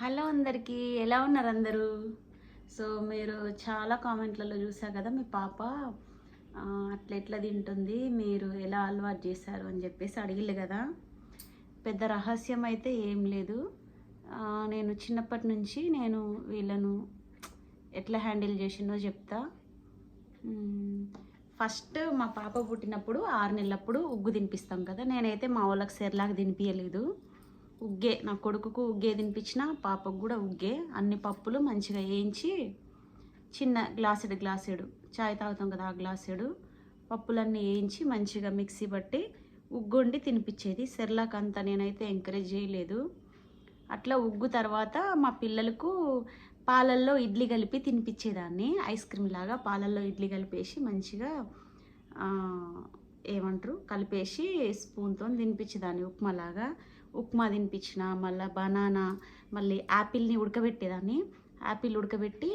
Hello అందరికీ ఎలా ఉన్నారు అందరూ? సో మీరు చాలా కామెంట్లలో చూసా కదా మీ పాప? అట్లా ఎట్లా తింటుంది మీరు ఎలా అలవాటు చేశారు అని చెప్పేసి అడిగిల్లు కదా. పెద్ద రహస్యం అయితే ఏం లేదు. నేను చిన్నప్పటి నుంచి నేను వీళ్ళను ఎట్లా హ్యాండిల్ చేసిందో చెప్తా. ఫస్ట్ మా పాప పుట్టినప్పుడు ఆరు నెలలప్పుడు ఉగ్గు తినిపిస్తాం కదా. నేనైతే మా వాళ్ళకి సెర్లాగా తినిపించలేదు ఉగ్గే నా కొడుకుకు ఉగ్గే తినిపించిన పాపకు కూడా ఉగ్గే. అన్ని పప్పులు మంచిగా వేయించి చిన్న గ్లాసుడు గ్లాసుడు. చాయ్ తాగుతాం కదా ఆ గ్లాసుడు. పప్పులన్నీ వేయించి మంచిగా మిక్సీ పట్టి ఉగ్గుండి తినిపించేది. సెర్లాక్ అంతా నేనైతే ఎంకరేజ్ చేయలేదు. అట్లా ఉగ్గు తర్వాత మా పిల్లలకు పాలల్లో ఇడ్లీ కలిపి తినిపించేదాన్ని. ఐస్ క్రీమ్ లాగా పాలల్లో ఇడ్లీ కలిపేసి మంచిగా ఏమంటారు? కలిపేసి స్పూన్తో తినిపించేదాన్ని. ఉప్మాలాగా ఉప్మా తినిపించిన మళ్ళీ బనానా మళ్ళీ యాపిల్ని ఉడకబెట్టేదాన్ని. యాపిల్ ఉడకబెట్టి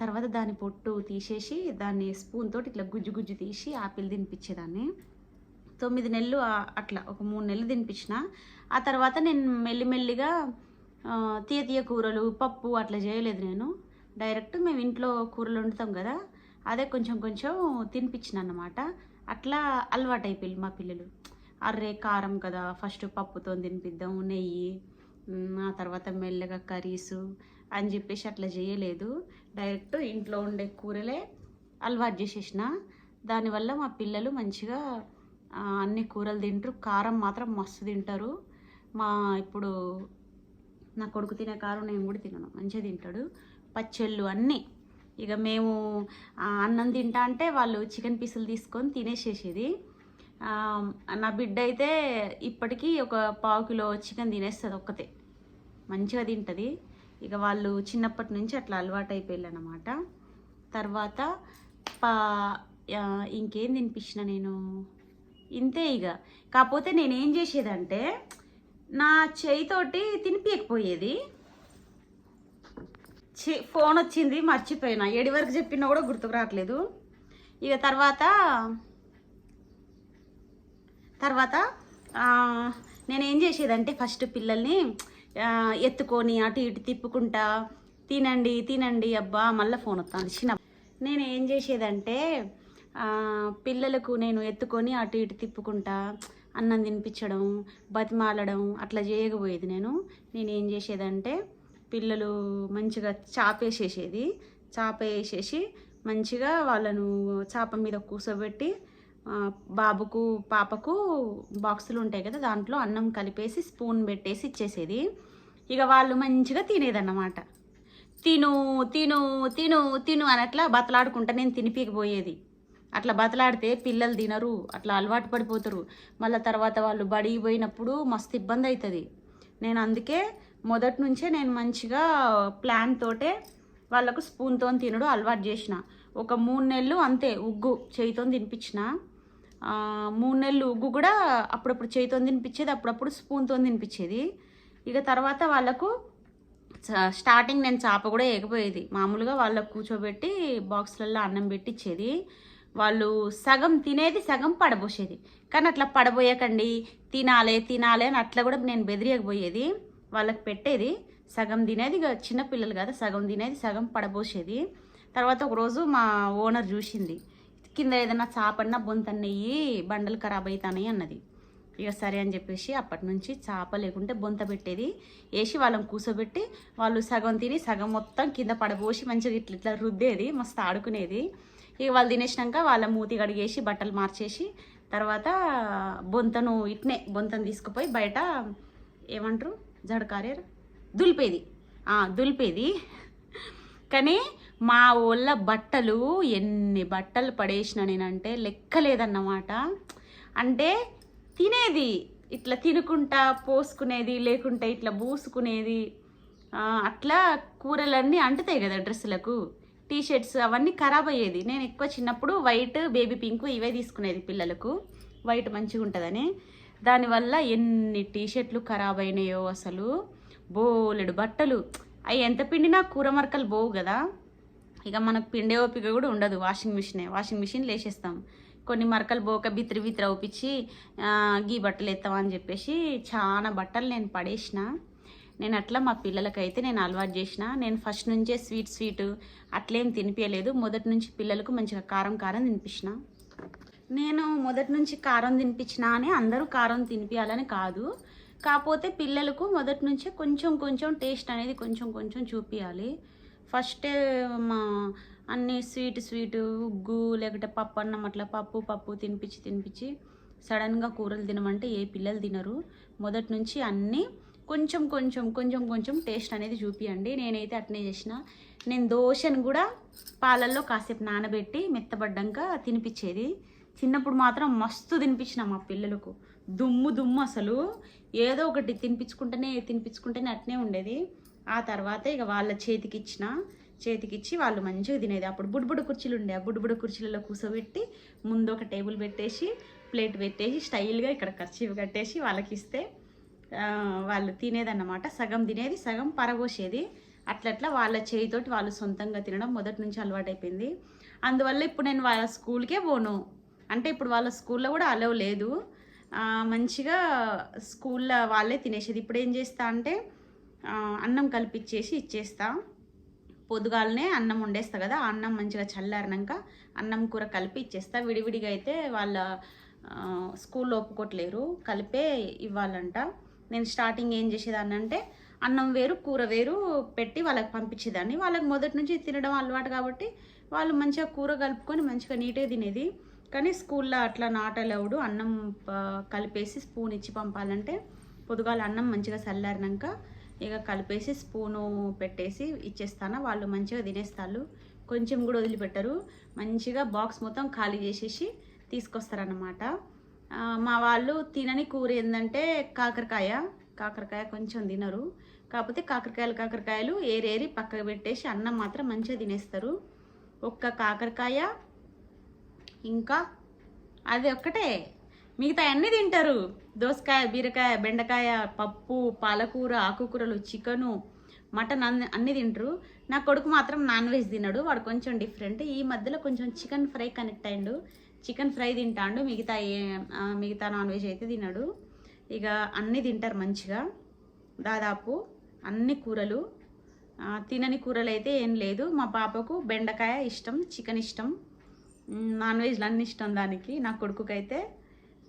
తర్వాత దాని పొట్టు తీసేసి దాన్ని స్పూన్ తోటి ఇట్లా గుజ్జు గుజ్జు తీసి యాపిల్ తినిపించేదాన్ని. తొమ్మిది నెలలు అట్లా ఒక మూడు నెలలు తినిపించిన. ఆ తర్వాత నేను మెల్లిమెల్లిగా తీయ తీయ కూరలు పప్పు అట్లా చేయలేదు నేను. డైరెక్ట్ మేము ఇంట్లో కూరలు వండుతాం కదా అదే కొంచెం కొంచెం తినిపించిన అన్నమాట అట్లా అలవాటు అయిపోయింది మా పిల్లలు. అర్రే కారం కదా ఫస్ట్ పప్పుతో తినిపిద్దాం నెయ్యి ఆ తర్వాత మెల్లగా కర్రీసు అని చెప్పేసి అట్లా చేయలేదు. డైరెక్ట్ ఇంట్లో ఉండే కూరలే అలవాటు చేసేసిన. దానివల్ల మా పిల్లలు మంచిగా అన్ని కూరలు తింటారు. కారం మాత్రం మస్తు తింటారు. మా ఇప్పుడు నా కొడుకు తినే కారం నేను కూడా తినను. మంచిగా తింటాడు. పచ్చళ్ళు అన్నీ. ఇక మేము అన్నం తింటా అంటే వాళ్ళు చికెన్ పీసులు తీసుకొని తినేసేసేది. నా బిడ్డ అయితే ఇప్పటికీ ఒక పావు కిలో చికెన్ తినేస్తుంది ఒక్కతే. మంచిగా తింటుంది. ఇక వాళ్ళు చిన్నప్పటి నుంచి అట్లా అలవాటు అయిపోయారు అనమాట తర్వాత పా ఇంకేం తినిపించిన నేను? ఇంతే ఇక కాకపోతే నేనేం చేసేదంటే నా చేయితోటి తినిపించకపోయేది చే ఫోన్ వచ్చింది మర్చిపోయినా. ఏడి వరకు చెప్పినా కూడా గుర్తుకు రావట్లేదు. ఇక తర్వాత తర్వాత నేనేం చేసేదంటే ఫస్ట్ పిల్లల్ని ఎత్తుకొని అటు ఇటు తిప్పుకుంటా తినండి తినండి అబ్బా మళ్ళీ ఫోన్ వస్తాను చిన్న నేను ఏం చేసేదంటే పిల్లలకు నేను ఎత్తుకొని అటు ఇటు తిప్పుకుంటా అన్నం తినిపించడం బతిమాలడం అట్లా చేయకపోయేది నేను. నేను ఏం చేసేదంటే పిల్లలు మంచిగా చాపేసేసేది చాప వేసేసి మంచిగా వాళ్ళను చాప మీద కూర్చోబెట్టి బాబుకు పాపకు బాక్సులు ఉంటాయి కదా దాంట్లో అన్నం కలిపేసి స్పూన్ పెట్టేసి ఇచ్చేసేది. ఇక వాళ్ళు మంచిగా తినేదన్నమాట. తిను తిను తిను తిను అని అట్లా బతలాడుకుంటా నేను తినిపికపోయేది అట్లా బతలాడితే పిల్లలు తినరు అట్లా అలవాటు పడిపోతారు. మళ్ళీ తర్వాత వాళ్ళు బడికి పోయినప్పుడు మస్తు ఇబ్బంది అవుతుంది నేను అందుకే మొదటి నుంచే నేను మంచిగా ప్లాన్ తోటే వాళ్ళకు స్పూన్తో తినడం అలవాటు చేసిన. ఒక మూడు నెలలు అంతే ఉగ్గు చేయితో తినిపించిన. మూడు నెలలు ఉగ్గు కూడా అప్పుడప్పుడు చేయితో తినిపించేది అప్పుడప్పుడు స్పూన్తో తినిపించేది. ఇక తర్వాత వాళ్ళకు స్టార్టింగ్ నేను చాప కూడా వేయకపోయేది. మామూలుగా వాళ్ళకు కూర్చోబెట్టి బాక్స్లలో అన్నం పెట్టించేది వాళ్ళు సగం తినేది సగం పడబోసేది. కానీ అట్లా పడబోయకండి తినాలే తినాలే అని అట్లా కూడా నేను బెదిరియకపోయేది. వాళ్ళకి పెట్టేది సగం తినేది ఇక చిన్న పిల్లలు కదా సగం తినేది సగం పడబోసేది. తర్వాత ఒకరోజు మా ఓనర్ చూసింది. కింద ఏదైనా చాపన్నా బొంతన్నయ్యి బండలు ఖరాబ్ అవుతాయి అన్నది. ఇక సరే అని చెప్పేసి అప్పటి నుంచి చేప లేకుంటే బొంత పెట్టేది. వేసి వాళ్ళని కూర్చోబెట్టి వాళ్ళు సగం తిని సగం మొత్తం కింద పడబోసి మంచిగా ఇట్లా ఇట్లా రుద్దేది మస్తు ఆడుకునేది. ఇక వాళ్ళు తినేసినాక వాళ్ళ మూతి కడిగేసి బట్టలు మార్చేసి తర్వాత బొంతను ఇట్నే బొంతను తీసుకుపోయి బయట ఏమంటారు? జడకారేరు? దులిపేది. దులిపేది. కానీ మా ఊళ్ళ బట్టలు ఎన్ని బట్టలు పడేసిన నేనంటే లెక్కలేదన్నమాట. అంటే తినేది ఇట్లా తినుకుంటా పోసుకునేది లేకుంటే ఇట్లా పూసుకునేది అట్లా కూరలన్నీ అంటుతాయి కదా డ్రెస్సులకు. టీ షర్ట్స్ అవన్నీ ఖరాబ్ అయ్యేది. నేను ఎక్కువ చిన్నప్పుడు వైట్ బేబీ పింక్ ఇవే తీసుకునేది పిల్లలకు. వైట్ మంచిగా ఉంటుందని. దానివల్ల ఎన్ని టీ షర్ట్లు ఖరాబ్ అయినాయో అసలు. బోలెడు బట్టలు. అవి ఎంత పిండినా కూర మరకలు పోవు కదా. ఇక మనకు పిండే ఓపిక కూడా ఉండదు వాషింగ్ మిషనే వాషింగ్ మిషన్ లేసేస్తాం కొన్ని మరకలు బోక బిత్రి బిత్రి అవుపించి గీ బట్టలు ఎత్తామని చెప్పేసి చాలా బట్టలు నేను పడేసిన. నేను అట్లా మా పిల్లలకైతే నేను అలవాటు చేసిన. నేను ఫస్ట్ నుంచే స్వీట్ స్వీట్ అట్లేం తినిపించలేదు మొదటి నుంచి పిల్లలకు మంచిగా కారం కారం తినిపించిన నేను మొదటి నుంచి కారం తినిపించిన అని అందరూ కారం తినిపించాలని కాదు. కాకపోతే పిల్లలకు మొదటి నుంచే కొంచెం కొంచెం టేస్ట్ అనేది కొంచెం కొంచెం చూపించాలి ఫస్ట్ మా అన్ని స్వీట్ స్వీట్ ఉగ్గు లేకుంటే పప్పు అన్నం అట్లా పప్పు పప్పు తినిపించి తినిపించి సడన్గా కూరలు తినమంటే ఏ పిల్లలు తినరు. మొదటి నుంచి అన్నీ కొంచెం కొంచెం కొంచెం కొంచెం టేస్ట్ అనేది చూపియండి. నేనైతే అట్నే చేసిన. నేను దోశను కూడా పాలల్లో కాసేపు నానబెట్టి మెత్తబడ్డాక తినిపించేది చిన్నప్పుడు మాత్రం మస్తు తినిపించిన మా పిల్లలకు. దుమ్ము దుమ్ము అసలు. ఏదో ఒకటి తినిపించుకుంటేనే తినిపించుకుంటేనే అట్నే ఉండేది. ఆ తర్వాత ఇక వాళ్ళ చేతికి ఇచ్చిన చేతికిచ్చి వాళ్ళు మంచిగా తినేది. అప్పుడు బుడ్బుడు కుర్చీలు ఉండే ఆ బుడ్బుడు కుర్చీలలో కూర్చోబెట్టి ముందు ఒక టేబుల్ పెట్టేసి ప్లేట్ పెట్టేసి స్టైల్గా ఇక్కడ ఖర్చీవి కట్టేసి వాళ్ళకి ఇస్తే వాళ్ళు తినేదన్నమాట. సగం తినేది సగం పరగోసేది. అట్లట్లా వాళ్ళ చేయితోటి వాళ్ళు సొంతంగా తినడం మొదటి నుంచి అలవాటైపోయింది. అందువల్ల ఇప్పుడు నేను వాళ్ళ స్కూల్కే పోను. అంటే ఇప్పుడు వాళ్ళ స్కూల్లో కూడా అలవ్ లేదు. మంచిగా స్కూల్లో వాళ్ళే తినేసేది. ఇప్పుడు ఏం చేస్తా అంటే అన్నం కలిపిచ్చేసి ఇచ్చేస్తా. పొద్దుగాలనే అన్నం వండేస్తా కదా అన్నం మంచిగా చల్లారినాక అన్నం కూర కలిపి ఇచ్చేస్తా. విడివిడిగా అయితే వాళ్ళ స్కూల్లో ఒప్పుకోవట్లేరు కలిపే ఇవ్వాలంట. నేను స్టార్టింగ్ ఏం చేసేదాన్ని అంటే అన్నం వేరు కూర వేరు పెట్టి వాళ్ళకి పంపించేదాన్ని. వాళ్ళకి మొదటి నుంచి తినడం అలవాటు కాబట్టి వాళ్ళు మంచిగా కూర కలుపుకొని మంచిగా నీట్గా తినేది. కానీ స్కూల్లో అట్లా నాట్ అలౌడ్. అన్నం కలిపేసి స్పూన్ ఇచ్చి పంపాలంటే పొద్దుగాల అన్నం మంచిగా చల్లారినాక ఇక కలిపేసి స్పూను పెట్టేసి ఇచ్చేస్తాను. వాళ్ళు మంచిగా తినేస్తారు. కొంచెం కూడా వదిలిపెట్టరు. మంచిగా బాక్స్ మొత్తం ఖాళీ చేసేసి తీసుకొస్తారనమాట మా వాళ్ళు తినని కూర ఏంటంటే కాకరకాయ. కాకరకాయ కొంచెం తినరు. కాకపోతే కాకరకాయలు కాకరకాయలు ఏరేరి పక్కకు పెట్టేసి అన్నం మాత్రం మంచిగా తినేస్తారు. ఒక్క కాకరకాయ ఇంకా అది ఒక్కటే. మిగతా అన్నీ తింటారు. దోసకాయ బీరకాయ బెండకాయ పప్పు పాలకూర ఆకుకూరలు చికెను మటన్ అన్ని అన్నీ తింటారు. నా కొడుకు మాత్రం నాన్ వెజ్ తినడు. వాడు కొంచెం డిఫరెంట్. ఈ మధ్యలో కొంచెం చికెన్ ఫ్రై కనెక్ట్ అయ్యిండు చికెన్ ఫ్రై తింటాడు. మిగతా ఏ మిగతా నాన్ వెజ్ అయితే తినడు. ఇక అన్నీ తింటారు మంచిగా. దాదాపు అన్ని కూరలు తినని కూరలు అయితే ఏం లేదు. మా పాపకు బెండకాయ ఇష్టం చికెన్ ఇష్టం. నాన్ వెజ్లు అన్ని ఇష్టం దానికి. నా కొడుకుకైతే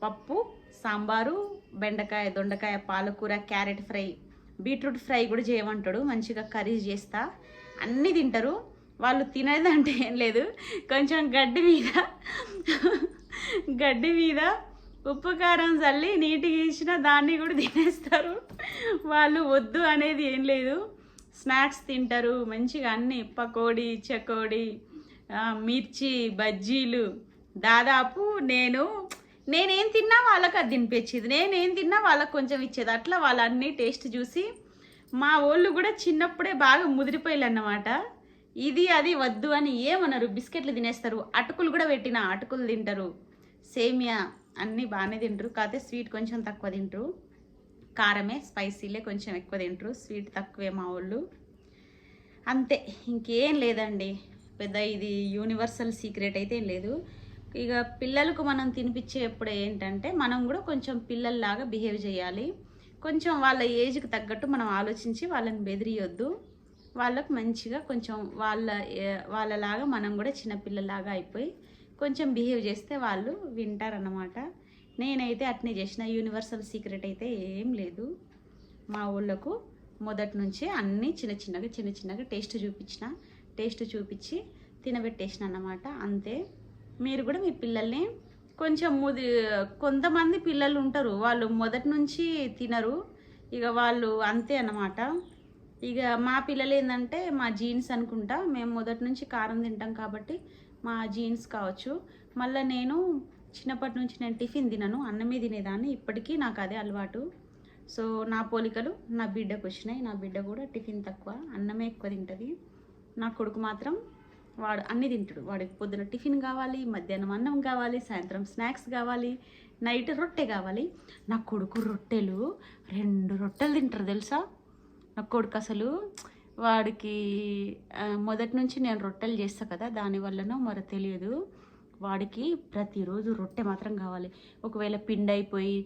పప్పు సాంబారు బెండకాయ దొండకాయ పాలకూర క్యారెట్ ఫ్రై బీట్రూట్ ఫ్రై కూడా చేయమంటాడు. మంచిగా కర్రీస్ చేస్తా. అన్నీ తింటారు. వాళ్ళు తినేదంటే ఏం లేదు. కొంచెం గడ్డి మీద గడ్డి మీద ఉప్పు కారం చల్లి నీటికి ఇచ్చిన దాన్ని కూడా తినేస్తారు. వాళ్ళు వద్దు అనేది ఏం లేదు. స్నాక్స్ తింటారు. మంచిగా అన్ని పకోడీ చకోడీ మిర్చి బజ్జీలు. దాదాపు నేను నేనేం తిన్నా వాళ్ళకి అది తినిపించేది. నేనేం తిన్నా వాళ్ళకి కొంచెం ఇచ్చేది. అట్లా వాళ్ళన్నీ టేస్ట్ చూసి మా వాళ్ళు కూడా చిన్నప్పుడే బాగా ముదిరిపోయారు అన్నమాట ఇది అది వద్దు అని ఏమన్నారు బిస్కెట్లు తినేస్తారు. అటుకులు కూడా పెట్టిన అటుకులు తింటారు. సేమియా అన్నీ బాగానే తింటారు. కాకపోతే స్వీట్ కొంచెం తక్కువ తింటారు. కారమే స్పైసీలే కొంచెం ఎక్కువ తింటారు. స్వీట్ తక్కువే మా వాళ్ళు అంతే. ఇంకేం లేదండి. పెద్ద ఇది యూనివర్సల్ సీక్రెట్ అయితే ఏం లేదు. ఇక పిల్లలకు మనం తినిపించేప్పుడు ఏంటంటే మనం కూడా కొంచెం పిల్లల్లాగా బిహేవ్ చేయాలి. కొంచెం వాళ్ళ ఏజ్కి తగ్గట్టు మనం ఆలోచించి వాళ్ళని బెదిరియొద్దు. వాళ్ళకు మంచిగా కొంచెం వాళ్ళ వాళ్ళలాగా మనం కూడా చిన్నపిల్లలాగా అయిపోయి కొంచెం బిహేవ్ చేస్తే వాళ్ళు వింటారన్నమాట. నేనైతే అట్నే చేసిన. యూనివర్సల్ సీక్రెట్ అయితే ఏం లేదు. మా ఊళ్ళకు మొదటి నుంచే అన్నీ చిన్న చిన్నగా చిన్న చిన్నగా టేస్ట్ చూపించిన టేస్ట్ చూపించి తినబెట్టేసిన అన్నమాట అంతే. మీరు కూడా మీ పిల్లల్ని కొంచెం ముది కొంతమంది పిల్లలు ఉంటారు. వాళ్ళు మొదటి నుంచి తినరు. ఇక వాళ్ళు అంతే అన్నమాట. ఇక మా పిల్లలు ఏంటంటే మా జీన్స్ అనుకుంటా మేము మొదటి నుంచి కారం తింటాం కాబట్టి మా జీన్స్ కావచ్చు. మళ్ళీ నేను చిన్నప్పటి నుంచి నేను టిఫిన్ తినను. అన్నమే తినేదాన్ని. ఇప్పటికీ నాకు అదే అలవాటు. సో నా పోలికలు నా బిడ్డకు వచ్చినాయి. నా బిడ్డ కూడా టిఫిన్ తక్కువ అన్నమే ఎక్కువ తింటుంది. నా కొడుకు మాత్రం వాడు అన్నీ తింటాడు. వాడికి పొద్దున టిఫిన్ కావాలి మధ్యాహ్నం అన్నం కావాలి సాయంత్రం స్నాక్స్ కావాలి నైట్ రొట్టె కావాలి. నా కొడుకు రొట్టెలు రెండు రొట్టెలు తింటారు తెలుసా? నా కొడుకు అసలు వాడికి మొదటి నుంచి నేను రొట్టెలు చేస్తా కదా దానివల్లనో మరి తెలియదు. వాడికి ప్రతిరోజు రొట్టె మాత్రం కావాలి. ఒకవేళ పిండి అయిపోయి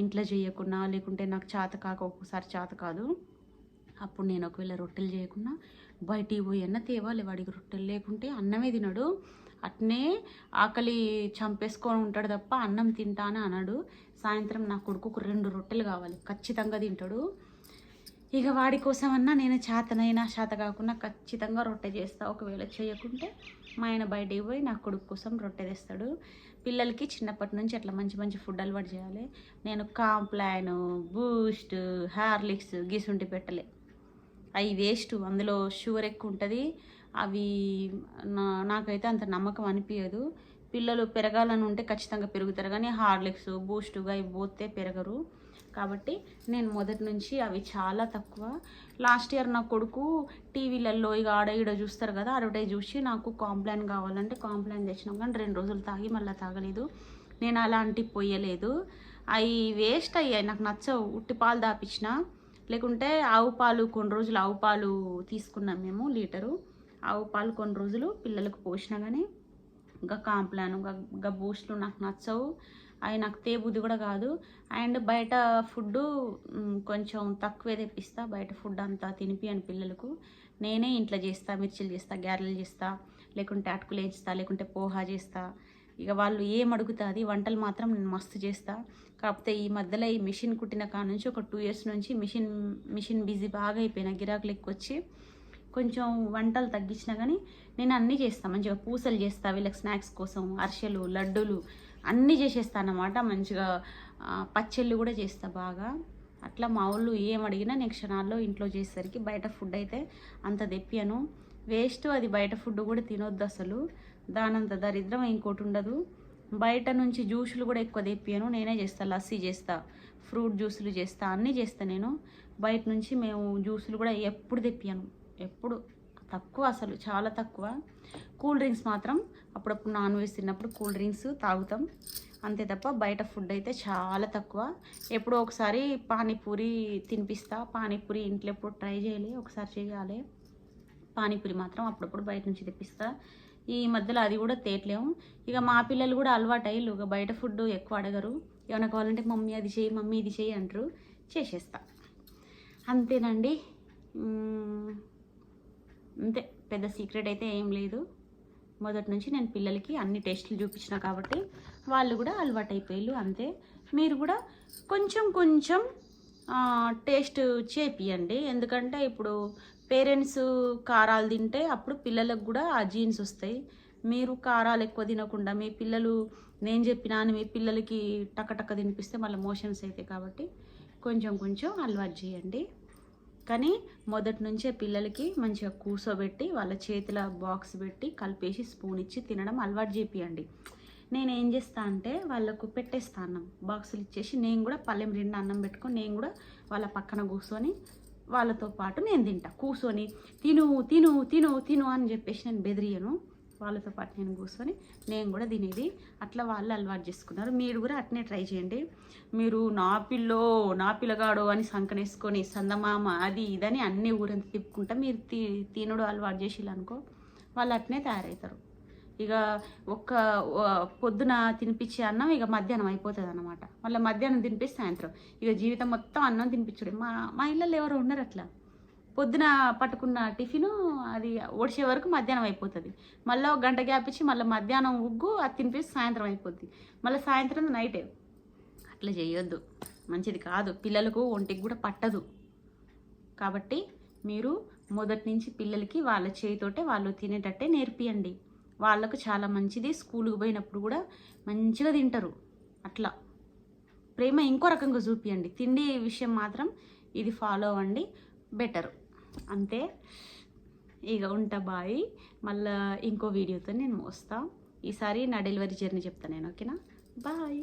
ఇంట్లో చేయకుండా లేకుంటే నాకు చేత కాక ఒక్కొక్కసారి చేత కాదు. అప్పుడు నేను ఒకవేళ రొట్టెలు చేయకుండా బయటికి పోయి అన్న తేవాలి వాడికి రొట్టెలు లేకుంటే అన్నమే తినడు. అట్నే ఆకలి చంపేసుకొని ఉంటాడు తప్ప అన్నం తింటా అనడు. సాయంత్రం నా కొడుకుకు రెండు రొట్టెలు కావాలి ఖచ్చితంగా తింటాడు. ఇక వాడి కోసమన్నా నేను చేతనైనా చేత కాకుండా ఖచ్చితంగా రొట్టె చేస్తా. ఒకవేళ చేయకుంటే మా ఆయన బయటికి పోయి నా కొడుకు కోసం రొట్టె తెస్తాడు. పిల్లలకి చిన్నప్పటి నుంచి అట్లా మంచి మంచి ఫుడ్ అలవాటు చేయాలి. నేను కాంప్లాన్ బూస్ట్ హార్లిక్స్ గీసుంటి పెట్టలే. అవి వేస్ట్ అందులో షుగర్ ఎక్కువ ఉంటుంది అవి నా నాకైతే అంత నమ్మకం అనిపించదు పిల్లలు పెరగాలని ఉంటే ఖచ్చితంగా పెరుగుతారు. కానీ హార్లిక్స్ బూస్టుగా ఇవి పోతే పెరగరు. కాబట్టి నేను మొదటి నుంచి అవి చాలా తక్కువ. లాస్ట్ ఇయర్ నా కొడుకు టీవీలలో ఇక ఆడ ఈడ చూస్తారు కదా అడవర్టైజ్ చూసి నాకు కాంప్లాన్ కావాలంటే కాంప్లాన్ తెచ్చినాం. కానీ రెండు రోజులు తాగి మళ్ళీ తాగలేదు. నేను అలాంటి పొయ్యలేదు. అవి వేస్ట్ అయ్యాయి. నాకు నచ్చవు. ఉట్టి పాలు దాపించిన లేకుంటే ఆవు పాలు కొన్ని రోజులు ఆవు పాలు తీసుకున్నాం మేము లీటరు. ఆవు పాలు కొన్ని రోజులు పిల్లలకు పోసినా కానీ ఇంకా కాంప్లాను ఇంకా బూస్ట్లు నాకు నచ్చవు. అవి నాకు తేబుద్ది కూడా కాదు. అండ్ బయట ఫుడ్ కొంచెం తక్కువే తెప్పిస్తా. బయట ఫుడ్ అంతా తినిపియను పిల్లలకు. నేనే ఇంట్లో చేస్తా మిర్చిలు చేస్తా గ్యారెలు చేస్తా లేకుంటే అటుకులు వేస్తా లేకుంటే పోహా చేస్తా. ఇక వాళ్ళు ఏం అడుగుతుంది? వంటలు మాత్రం నేను మస్తు చేస్తా. కాకపోతే ఈ మధ్యలో ఈ మిషన్ కుట్టిన కాడ నుంచి ఒక టూ ఇయర్స్ నుంచి మిషన్ మిషన్ బిజీ బాగా అయిపోయిన గిరాకులు ఎక్కువ వచ్చి కొంచెం వంటలు తగ్గించినా కానీ నేను అన్నీ చేస్తాను మంచిగా పూసలు చేస్తా వీళ్ళకి స్నాక్స్ కోసం అరిసెలు లడ్డూలు అన్నీ చేసేస్తాను అన్నమాట. మంచిగా పచ్చళ్ళు కూడా చేస్తా బాగా. అట్లా మా వాళ్ళు ఏం అడిగినా నేను క్షణాల్లో ఇంట్లో చేసేసరికి బయట ఫుడ్ అయితే అంత తెప్పాను వేస్ట్ అది బయట ఫుడ్ కూడా తినొద్దు అసలు. దానంత దరిద్రం ఇంకోటి ఉండదు. బయట నుంచి జ్యూసులు కూడా ఎక్కువ తెప్పాను నేనే చేస్తా లస్సీ చేస్తా ఫ్రూట్ జ్యూసులు చేస్తా అన్నీ చేస్తా నేను. బయట నుంచి మేము జ్యూసులు కూడా ఎప్పుడు తెప్పాను ఎప్పుడు. తక్కువ అసలు చాలా తక్కువ. కూల్ డ్రింక్స్ మాత్రం అప్పుడప్పుడు నాన్ వెజ్ తిన్నప్పుడు కూల్ డ్రింక్స్ తాగుతాం. అంతే తప్ప బయట ఫుడ్ అయితే చాలా తక్కువ. ఎప్పుడో ఒకసారి పానీపూరి తినిపిస్తా. పానీపూరి ఇంట్లో ఎప్పుడు ట్రై చేయాలి ఒకసారి చేయాలి. పానీపూరి మాత్రం అప్పుడప్పుడు బయట నుంచి తెప్పిస్తా. ఈ మధ్యలో అది కూడా తేట్లేము. ఇక మా పిల్లలు కూడా అలవాటు అయ్యి ఇక బయట ఫుడ్ ఎక్కువ అడగరు. ఏమైనా కావాలంటే మమ్మీ అది చేయి మమ్మీ ఇది చేయి అంటారు. చేసేస్తా. అంతేనండి. అంతే. పెద్ద సీక్రెట్ అయితే ఏం లేదు. మొదటి నుంచి నేను పిల్లలకి అన్ని టేస్ట్లు చూపించిన కాబట్టి వాళ్ళు కూడా అలవాటు అయిపోయారు అంతే. మీరు కూడా కొంచెం కొంచెం టేస్ట్ చేపియండి. ఎందుకంటే ఇప్పుడు పేరెంట్స్ కారాలు తింటే అప్పుడు పిల్లలకు కూడా ఆ జీన్స్ వస్తాయి. మీరు కారాలు ఎక్కువ తినకుండా మీ పిల్లలు నేను చెప్పినా అని మీ పిల్లలకి టకటక తినిపిస్తే మళ్ళీ మోషన్స్ అవుతాయి కాబట్టి కొంచెం కొంచెం అలవాటు చేయండి. కానీ మొదటి నుంచే పిల్లలకి మంచిగా కూర్చోబెట్టి వాళ్ళ చేతుల బాక్స్ పెట్టి కలిపేసి స్పూన్ ఇచ్చి తినడం అలవాటు చేపియండి. నేను ఏం చేస్తా అంటే వాళ్ళకు పెట్టేస్తా అన్నం. బాక్సులు ఇచ్చేసి నేను కూడా పల్లెం రెండు అన్నం పెట్టుకొని నేను కూడా వాళ్ళ పక్కన కూర్చొని వాళ్ళతో పాటు నేను తింటా. కూర్చొని తిను తిను తిను తిను అని చెప్పేసి నేను బెదిరియను. వాళ్ళతో పాటు నేను కూర్చొని నేను కూడా తినేది. అట్లా వాళ్ళు అలవాటు చేసుకున్నారు. మీరు కూడా అట్నే ట్రై చేయండి. మీరు నా పిల్లో నా పిల్లగాడు అని సంకనేసుకొని సందమామ అది ఇదని అన్ని ఊరంతా తిప్పుకుంటా మీరు తి తినడు అలవాటు చేసి అనుకో వాళ్ళు అట్నే తయారవుతారు. ఇక ఒక్క పొద్దున తినిపించే అన్నం ఇక మధ్యాహ్నం అయిపోతుంది అనమాట మళ్ళీ మధ్యాహ్నం తినిపిస్తే సాయంత్రం. ఇక జీవితం మొత్తం అన్నం తినిపించుడు మా మా ఇళ్ళల్లో ఎవరు ఉండరు అట్లా. పొద్దున పట్టుకున్న టిఫిన్ అది ఒడిసే వరకు మధ్యాహ్నం అయిపోతుంది. మళ్ళీ ఒక గంట గ్యాప్ ఇచ్చి మళ్ళీ మధ్యాహ్నం ఉగ్గు అది తినిపిస్తే సాయంత్రం అయిపోద్ది. మళ్ళీ సాయంత్రం నైటే. అట్లా చేయొద్దు మంచిది కాదు. పిల్లలకు ఒంటికి కూడా పట్టదు. కాబట్టి మీరు మొదటి నుంచి పిల్లలకి వాళ్ళ చేయితోటే వాళ్ళు తినేటట్టే నేర్పియండి. వాళ్ళకు చాలా మంచిది. స్కూల్కి పోయినప్పుడు కూడా మంచిగా తింటారు. అట్లా. ప్రేమ ఇంకో రకంగా చూపియండి. తిండి విషయం మాత్రం ఇది ఫాలో అవ్వండి. బెటర్. అంతే. ఇక ఉంటా బాయ్. మళ్ళీ ఇంకో వీడియోతో నేను వస్తాను ఈసారి నా డెలివరీ జర్నీ చెప్తాను నేను ఓకేనా? బాయ్.